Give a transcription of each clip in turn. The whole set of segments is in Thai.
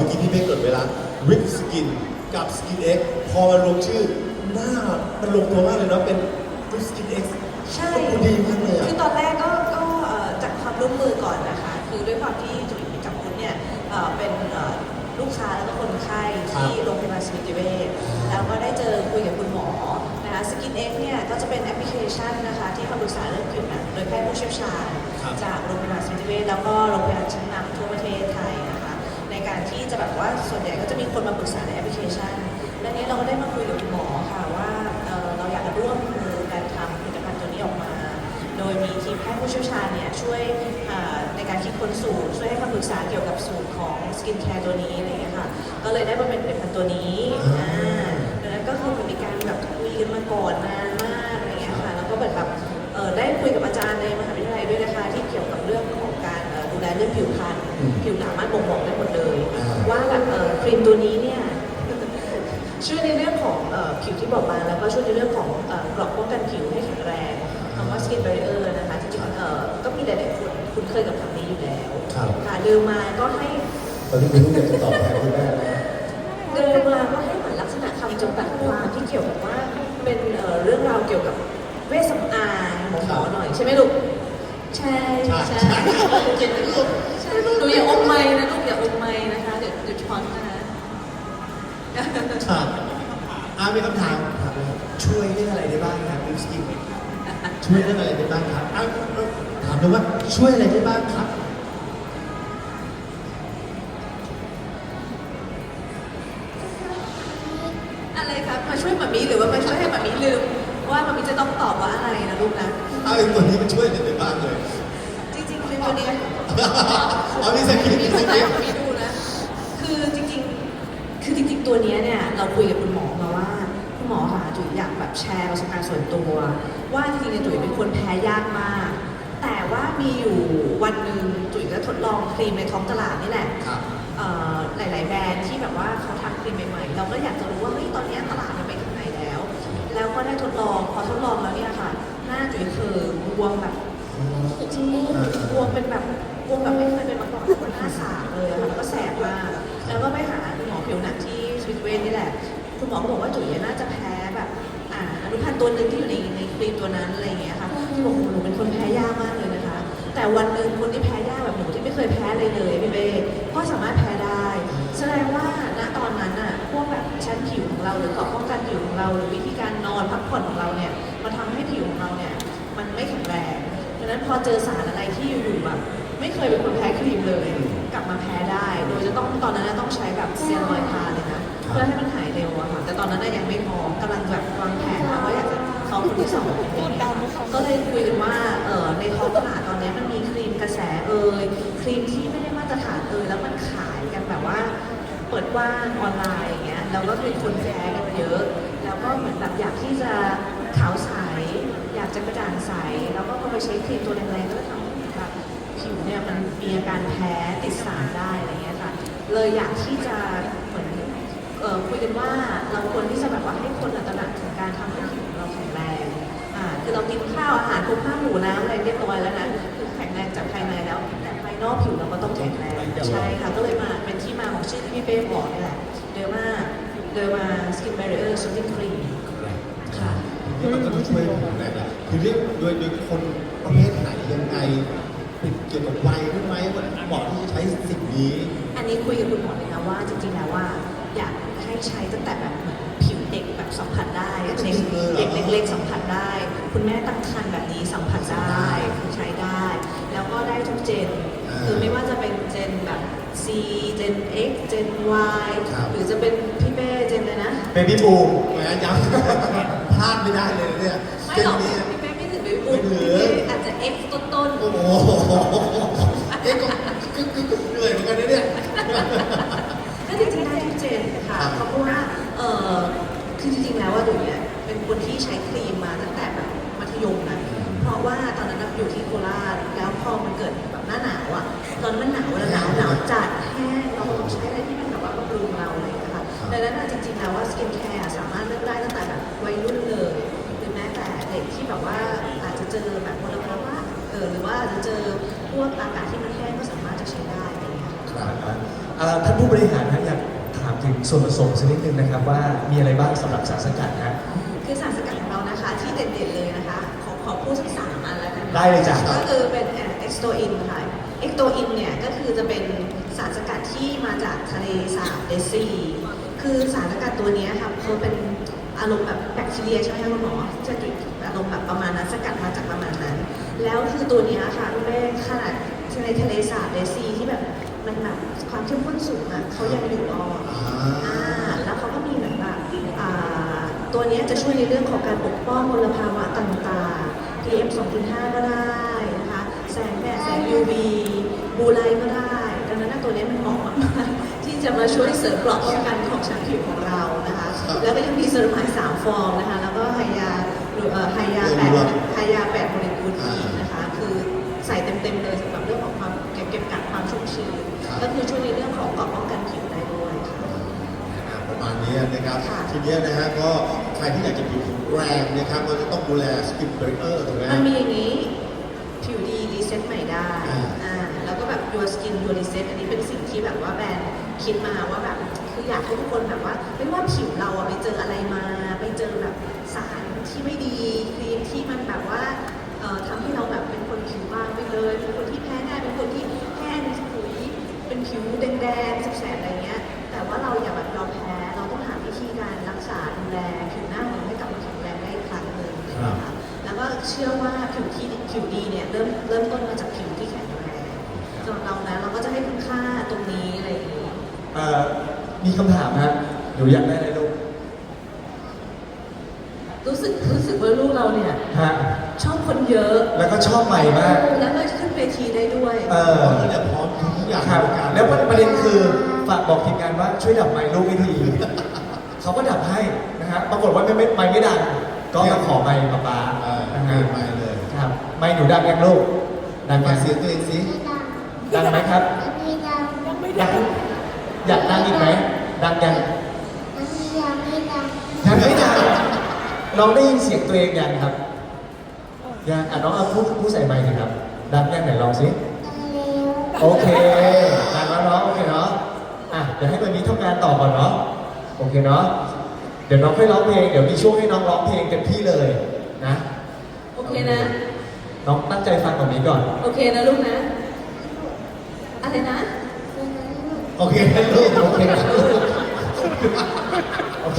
มื่อกี้พี่เพ่เกิดเวลา Rip Skin กับ Skin X พอมารวมชื่อหน้ามันลงตัวมากเลยเนาะเป็น Rip Skin X ใช่ดูดีมากเลยอะคือตอนแรกก็ก็เอ่อจากความร่วมมือก่อนนะคะ คือด้วยความที่จุ๋ยกับพุทธเนี่ยเอ่อเป็นเอ่อลูกค้าแล้วก็คนไข้ที่โรงพยาบาลสมิติเวชแล้วก็ได้เจอคุยกับคุณหมอนะคะสกินเอ็กเนี่ยก็จะเป็นแอปพลิเคชันนะคะที่คำปรึกษาเรื่องผิวหนังโดยแพทย์ผู้เชี่ยวชาญ ครับ จากโรงพยาบาลสมิติเวชแล้วก็โรงพยาบาลชั้นนำทั่วประเทศไทย ที่จะแบบว่าส่วนใหญ่ก็จะมีคนมาปรึกษาในแอปพลิเคชันและนี้เราก็ได้มาคุยกับคุณหมอค่ะว่าเอ่อเราอยากจะร่วมมือการทำผลิตภัณฑ์ตัวนี้ออกมา โดยมีทีมแพทย์ผู้เชี่ยวชาญเนี่ยช่วยอ่าในการคิดค้นสูตรช่วยให้คำปรึกษาเกี่ยวกับสูตรของสกินแคร์ตัวนี้อะไรอย่างเงี้ยค่ะ ก็เลยได้มาเป็นผลิตภัณฑ์ตัวนี้อ่าดังนั้นก็คือมีการแบบคุยกันมาก่อนนานมากอะไรอย่างเงี้ยค่ะ แล้วก็แบบแบบเอ่อได้คุยกับอาจารย์ในมหาวิทยาลัยด้วยนะคะที่เกี่ยวกับเรื่องของการเอ่อดูแลเรื่องผิวพรรณอืม ผิว ตัวนี้เนี่ยช่วยในเรื่องของเอ่อผิวที่บอบบางแล้วก็ช่วยในเรื่องของเอ่อกรอบป้องกันผิวให้แข็งแรงคำว่า skin barrier นะคะจริงๆเอ่อก็มีหลายๆคนคุ้นเคยกับคำนี้อยู่แล้วครับ ค่ะเดินมาก็ให้ตอนนี้คุณลูกอยากจะตอบแทนคุณแม่นะเดินมาก็ให้เหมือนลักษณะคำจำกัดความที่เกี่ยวกับว่าเป็นเอ่อเรื่องราวเกี่ยวกับเวชสำอางหมอหมอหน่อยใช่ไหมลูกใช่ใช่ ถามเลยว่าช่วยอะไรได้บ้างครับ อะไรครับมาช่วยหมามีหรือว่ามาช่วยให้หมามีลืม ว่าหมามีจะต้องตอบว่าอะไรนะลูกนะ เอาไอ้ตัวนี้มันช่วยอะไรได้บ้างเลย จริงๆคือตัวเนี้ยเอามีสกิลมีมีสคนกิลหมามีดูนะ คือจริงๆ คือจริง ๆ ตัวเนี้ยเนี่ยเราคุยกับคุณหมอมาว่าคุณหมอค่ะจุ๋ยอยากแบบแชร์ประสบการณ์ส่วนตัว ว่าจริงๆเนี่ยจุ๋ยเป็นคนแพ้ยากมากแต่ ว่ามีอยู่วันหนึ่งจุ๋ยก็ทดลองครีมในท้องตลาดนี่แหละครับ เอ่อหลาย ๆ แบรนด์ที่แบบว่าเขาทำครีมใหม่ๆ เราก็อยากจะรู้ว่าเฮ้ยตอนเนี้ยตลาดมันไปถึงไหนแล้ว แล้วก็ได้ทดลองพอทดลองแล้วเนี่ยค่ะ หน้าจุ๋ยคือบวมแบบจริงบวมเป็นแบบบวมแบบไม่เคยเป็นมาก่อนบนหน้าสากเลยอะค่ะแล้วก็แสบมากแล้วก็ไปหาคุณหมอผิวหนังที่สวิตเวนนี่แหละ คุณหมอก็บอกว่าจุ๋ยน่าจะแพ้แบบอ่าอนุพันธ์ตัวหนึ่งที่อยู่ในในครีมตัวนั้นอะไรอย่างเงี้ยค่ะที่บอกโอ้โหหนูเป็นคนแพ้ยากมากเลยนะคะ แต่วันหนึ่งคนที่แพ้ยากแบบหนูที่ไม่เคยแพ้เลยเลยพี่เบ้ก็สามารถแพ้ได้ แสดงว่าณตอนนั้นน่ะพวกแบบชั้นผิวของเราหรือเกราะป้องกันผิวของเรา หรือวิธีการนอนพักผ่อนของเราเนี่ยมันทำให้ผิวของเราเนี่ยมันไม่แข็งแรงดังนั้นพอเจอสารอะไรที่อยู่ๆแบบไม่เคยเป็นคนแพ้ครีมเลย กลับมาแพ้ได้ โดยจะต้องตอนนั้นต้องใช้แบบเซียนลอยทาเลยนะเพื่อให้มันหายเร็วอะค่ะแต่ตอนนั้นยังไม่พอกำลังแบบวางแผนว่าอย เขาคนที่สองก็เลยคุยกันว่าเออในท้องตลาดตอนนี้มันมีครีมกระแสเอ่ยครีมที่ไม่ได้มาตรฐานเอ่ยแล้วมันขายกันแบบว่า เปิดกว้างออนไลน์อย่างเงี้ยแล้วก็มีคนแชร์กันเยอะ แล้วก็เหมือนแบบอยากที่จะขาวใสอยากจะกระจ่างใสแล้วก็พอไปใช้ครีมตัวแรงๆก็ทำให้แบบผิวเนี่ยมันมีอาการแพ้ติดสารได้อะไรเงี้ยค่ะเลยอยากที่จะเหมือนคุยกันว่าเราควรที่จะแบบว่าให้คนตระหนักถึงการทำให้ผิวเราแข็งแรงอ่า คือเรากินข้าวอาหารครบห้าหมู่น้ำอะไรเรียบร้อยแล้วนะคือแข็งแรงจากภายในแล้ว แต่ภายนอกผิวเราก็ต้องแข็งแรงใช่ค่ะก็เลยมาเป็นที่มาของชื่อที่พี่เป้บอกนี่แหละเดอมาเดอมาสกิน b บ r ร i เออร์ซูติ้งครีมค่ะนี่มันก็ต้องช่วยผมแหละคือเรียกโดยโดยคนประเภทไหนยังไงเป็นเกี่ยวกับวัยด้วยไหมว่าเหมาะที่จะใช้สิ่งนี้ อันนี้คุยกับคุณหมอเลยนะว่าจริงๆแล้วว่าอยากให้ใช้ตั้งแต่แบบเหมือนผิวเด็กแบบ สัมผัสได้เด็กจริงเลยเหรอเด็กเล็กๆสัมผัสได้ คุณแม่ตั้งครรภ์แบบนี้สัมผัสได้ใช้ได้ แล้วก็ได้ทุกเจน คือไม่ว่าจะเป็นเจนแบบ C เจน X เจน Y ครับหรือจะเป็นพี่เป้เจนเลยนะเบบี้บูมแหมย้ำพลาดไม่ได้เลยเนี่ยไม่เจหรนอกนี้พี่เป้ไม่ถึงเบบี้บูไม่มถึงพี่เป้อาจจะ X ต้นๆโอ้โหเอ๊ะก็ก็ก็ก็เหนื่อยเหมือนกันนะเนี่ยก็จริงๆได้ทุกเจนค่ะครับเพราะว่าเออ คือจริงๆแล้วว่าดุยเนี่ยเป็นคนที่ใช้ครีมมาตั้งแต่แบบมัธยมนะเพราะว่าตอนนั้นเราอยู่ที่โคราชแล้วพอมันเกิดแบบหน้าหนาวอะตอนมันหนาวแล้วหนาวหนาวจัดแห้งเราก็ต้องใช้อะไรที่มันแบบว่าบำรุงเราอะไรอย่างเลยนะคะดังนั้นอะจริงๆแล้วว่าสกินแคร์สามารถเลือกได้ตั้งแต่แบบวัยรุ่นเลยหรือเด็กที่แบบว่าอาจจะเจอแบบมลภาวะเออหรือว่าอาจจะเจอพวกอากาศที่มันแห้งก็สามารถจะใช้ได้อะไรอย่างเงี้ยค่ะ ครับอ่าท่านผู้บริหารนะอยาก ถามถึงส่วนผสมสักนิดนึงนะครับว่ามีอะไรบ้างสำหรับสารสกัดนะ คือสารสกัดของเรานะคะ ที่เด่นๆเลยนะคะ ขอขอพูดสักสามอันแล้วกันได้เลยจ้ะ ก็คือเป็นเอ็กโตอินค่ะเอ็กโตอินเนี่ยก็คือจะเป็นสารสกัดที่มาจากทะเลสาบเดซี คือสารสกัดตัวเนี้ยค่ะเขาเป็นอารมณ์แบบแบคทีเรียใช่ไหมคะคุณหมอจะติดอารมณ์แบบประมาณนั้นสกัดมาจากประมาณนั้น แล้วคือตัวเนี้ยค่ะคุณแม่ขนาดในทะเลสาบเดซีที่แบบ มันแบบความเข้มข้นสูงอะเขายังอยู่รอดอ่าอ่าแล้วเขาก็มีเหมือนแบบอ่าตัวเนี้ยจะช่วยในเรื่องของการปกป้องมลภาวะต่างๆ PM 2.5 ก็ได้นะคะแสงแดดแสง UV บูไลท์ก็ได้ ดังนั้นนะตัวเนี้ยมันเหมาะมากๆที่จะมาช่วยเสริมเกราะป้องกันของชั้นผิวของเรานะคะ แล้วก็ยังมีเซรั่มไฮสามฟองนะคะ แล้วก็ไฮยาหรือเอ่อไฮยาแปดไฮยาแปดโมเลกุลอีกนะคะ คือใส่เต็มๆเลยสำหรับเรื่องของความเก็บเก็บกัก ความชุ่มชื้นก็คือช่วยในเรื่องของเกราะป้องกันผิวได้ด้วยค่ะอ่าประมาณนี้นะครับค่ะ ทีเนี้ยนะฮะก็ใครที่อยากจะผิวแรงนะครับก็จะต้องดูแลสกินเบรเออร์ถูกไหม มันมีอย่างนี้ผิวดีรีเซ็ตใหม่ได้อ่า อ่าแล้วก็แบบ your skin your reset อันนี้เป็นสิ่งที่แบบว่าแบรนด์คิดมาว่าแบบคืออยากให้ทุกคนแบบว่า ไม่ว่าผิวเราอะไปเจออะไรมาไปเจอแบบสารที่ไม่ดีครีมที่มันแบบว่าเอ่อทำให้เราแบบเป็นคนผิวบางไปเลย เป็นคนที่แพ้ง่ายเป็นคนที่แห้งขุย เป็นผิวแดงๆแสบๆอะไรเงี้ย แต่ว่าเราอย่าแบบยอมแพ้ เราต้องหาวิธีการรักษาดูแลผิวหน้าของเราให้กลับมาแข็งแรงได้อีกครั้งหนึ่งนะคะแล้วก็เชื่อว่าผิวที่ผิวดีเนี่ยเริ่มเริ่มต้นมาจากผิวที่แข็งแรงสำหรับเรานะเราก็จะให้คุณค่าตรงนี้อะไรอย่างนี้เอ่อมีคำถามฮะหนูอยากได้อะไรลูกรู้สึกรู้สึกว่าลูกเราเนี่ยฮะชอบคนเยอะ แล้วก็ชอบใหม่มาก แล้วก็ขึ้นเวทีได้ด้วย เออเนี่ยพร้อมทุกอย่าง ครับในการแล้วประเด็นคือฝากบอกทีมงานว่าช่วยดับไมค์ลูกให้ทีเขาก็ดับให้นะฮะปรากฏว่าไม่ไม่ไมค์ไม่ดังก็มาขอไมค์ป๊าป๊าเออนะเกิฮะนไปเลยครับไมค์หนูดังยังลูกดังฟัยังงเสียงตัวเองสิดังไหมครับดังอยากดังอีกไหมดังยังยังไม่ดังน้องได้ยินเสียงตัวเองยังครับยังอะน้องเอาพูดพูดใส่ไมค์สิครับดังยังไหนลองสิ โอเคดังแล้วเนาะโอเคเนาะ อะ เดี๋ยวให้ตัวนี้ทำงานต่อก่อนเนาะ โอเคเนาะ เดี๋ยวน้องค่อยร้องเพลง เดี๋ยวมีช่วงให้น้องร้องเพลงเต็มที่เลยนะ โอเคนะ น้องตั้งใจฟังตรงนี้ก่อน โอเคนะลูกนะ อะไรนะ โอเคลูก โอเคนะโอเค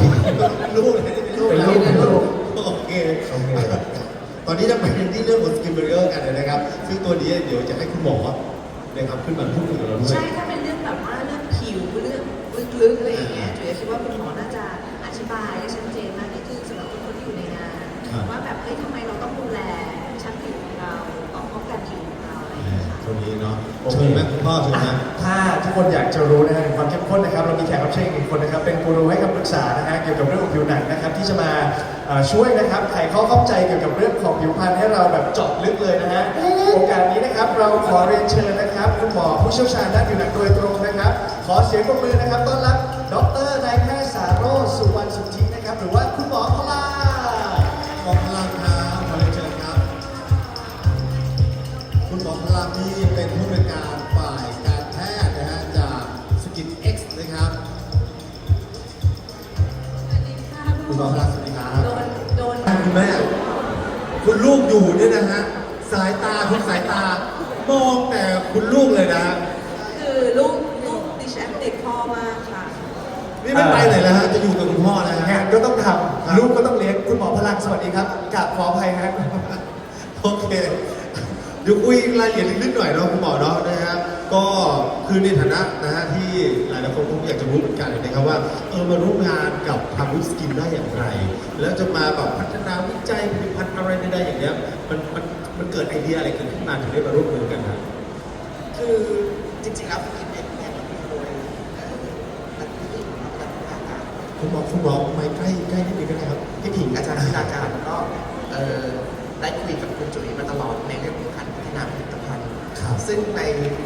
ลูกเลยเป็นลูกเป็นลูกเป็นลูกโอเคโอเค ตอนนี้จะไปที่เรื่องของสกินเบรเออร์กันเลยนะครับ ซึ่งตัวนี้เดี๋ยวจะให้คุณหมอ นะครับขึ้นมาพูดคุยกับเราด้วย ใช่ ถ้าเป็นเรื่องแบบว่าเรื่องผิวเรื่องลึกๆอะไรอย่างเงี้ยจุ๋ยคิดว่าคุณหมอน่าจะอธิบายได้ชัดเจนมากยิ่งขึ้นสำหรับคนที่อยู่ในงาน ครับ ว่าแบบเฮ้ยทำไมเราต้องดูแลชั้นผิวของเราต้องป้องกันผิวของเราอะไรอย่างเงี้ยค่ะ ตรงนี้เนาะโอเคเชิญแม่คุณพ่อเชิญนะ ถ้าทุกคนอยากจะรู้นะฮะถึงความเข้มข้นนะครับ เรามีแขกรับเชิญอีกหนึ่งคนนะครับ เป็นกูรูให้คำปรึกษานะฮะเกี่ยวกับเรื่องของผิวหนังนะครับ ที่จะมาเอ่อช่วยนะครับไขข้อข้องใจเกี่ยวกับเรื่องของผิวพรรณให้เราแบบเจาะลึกเลยนะฮะโอกาสนี้นะครับเราขอเรียนเชิญ นะครับ คุณหมอผู้เชี่ยวชาญด้านผิวหนังโดยตรงนะครับ ขอเสียงปรบมือนะครับ ต้อนรับ ดรนายแพทย์สาโรจน์สุวรรณสุทธินะครับ หรือว่าคุณหมอพลาหมอพลังครับขอเรียนเชิญครับ คุณหมอพลังนี่เป็นผู้บริการฝ่ายการแพทย์นะฮะจากสกินเอ็กซ์นะครับคุณหมอพลังสวัสดีครับ โดนโดน คุณแม่ คุณลูกอยู่เนี่ยนะฮะ สายตาทุกสายตามองแต่ คุณลูกเลยนะฮะคือลูกลูกดิฉันติดพ่อมากค่ะ นี่ไม่ไปไหนแล้วฮะจะอยู่กับคุณพ่อนะฮะ งานก็ต้องทครับำลูกก็ต้องเลี้ยงคุณหมอพลังสวัสดีครับกราบขออภัยฮะ โอเคเดี๋ยวคุยรายละเอียดนิดหน่อยเนาะคุณหมอเนาะนะฮะก็คือในฐานะนะฮะที่หลายๆคนคงอยากจะรู้เหมือนกันนะครับว่าเออมาร่วมงานกับทางวิสกินได้อย่างไร แล้วจะมาแบบพัฒนาวิจัยผลิตภัณฑ์อะไรใดๆอย่างเงี้ยมันมันมันเกิดไอเดียอะไรเกิดขึ้นมาถึงได้มาร่วมมือกันครับ คือจริงๆแล้วฟิตเนสเนี่ยมันเป็นโดยเอ่อนักวิทยาศาสตร์นักาการคุณหมอคุณหมอไม่ใกล้ใกล้นิดนึงก็ได้ครับ พี่ผิงอาจารย์วิชาการก็เอ่อได้คุยกับคุณจุ๋ยมาตลอดในเรื่องของการพัฒนาผลิตภัณฑ์ ครับ ซึ่งใน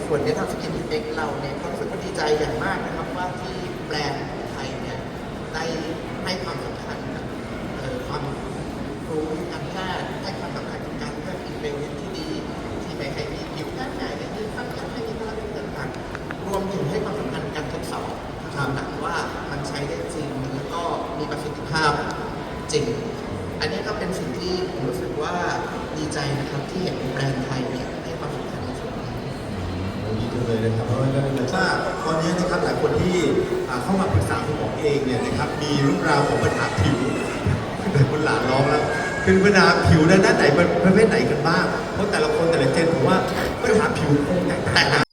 ส่วนในทางสกินเอ็กเราเนี่ยก็รู้สึกว่าดีใจอย่างมากนะครับว่าที่แบรนด์ไทยเนี่ยได้ให้ความสำคัญกับเอ่อความรู้ทางการแพทย์ ริงๆ อันนี้ก็เป็นสิ่งที่ผมรู้สึกว่าดีใจนะครับที่เห็นแบรนด์ไทยเนี่ยให้ความสำคัญในส่วนนี้โอ้ดีจังเลยนะครับเพราะว่าว่าตอนนี้นะครับหลายคนที่อ่าเข้ามาปรึกษาคุณหมอเองเนี่ยนะครับมีเรื่องราวของปัญหาผิวแต่คุณหลานร้องแล้วเป็นปัญหาผิวด้านไหนประเภทไหนกันบ้างเพราะแต่ละคนแต่ละเจนผมว่าปัญหาผิวคงแตกต่างกัน